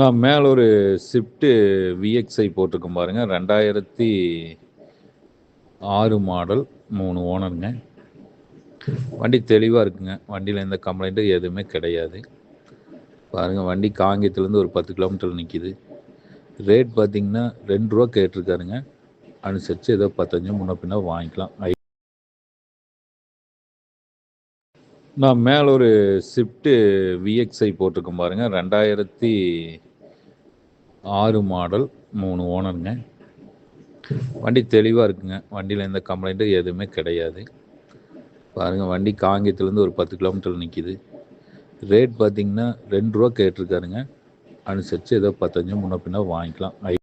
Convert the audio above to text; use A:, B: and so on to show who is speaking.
A: நான் மேலே ஒரு ஸ்விஃப்ட்டு விஎக்ஸ்ஐ போட்டிருக்கேன் பாருங்க. 2006 மாடல் மூணு ஓனருங்க. வண்டி தெளிவாக இருக்குங்க. வண்டியில் எந்த கம்ப்ளைண்ட்டும் எதுவுமே கிடையாது. பாருங்கள் வண்டி காங்கேயத்துலேருந்து ஒரு 10 கிலோமீட்டர் நிற்கிது ரேட் பார்த்தீங்கன்னா ரெண்டு ரூபா கேட்டிருக்காருங்க. அனுசரித்து ஏதோ 15 முன்ன பின்ன வாங்கிக்கலாம். நான் மேலே ஒரு ஸ்விஃப்ட்டு விஎக்ஸ்ஐ போட்டிருக்கேன் பாருங்க. 2006 மாடல் மூணு ஓனருங்க. வண்டி தெளிவாக இருக்குங்க. வண்டியில் எந்த கம்ப்ளைண்ட்டும் எதுவுமே கிடையாது. பாருங்கள் வண்டி காங்கேயத்துலேருந்து ஒரு 10 கிலோமீட்டர் நிற்கிது ரேட் பார்த்தீங்கன்னா ரூ. 2 கேட்டிருக்காருங்க. அனுசரித்து ஏதோ 15 முன்ன பின்ன வாங்கிக்கலாம். ஐ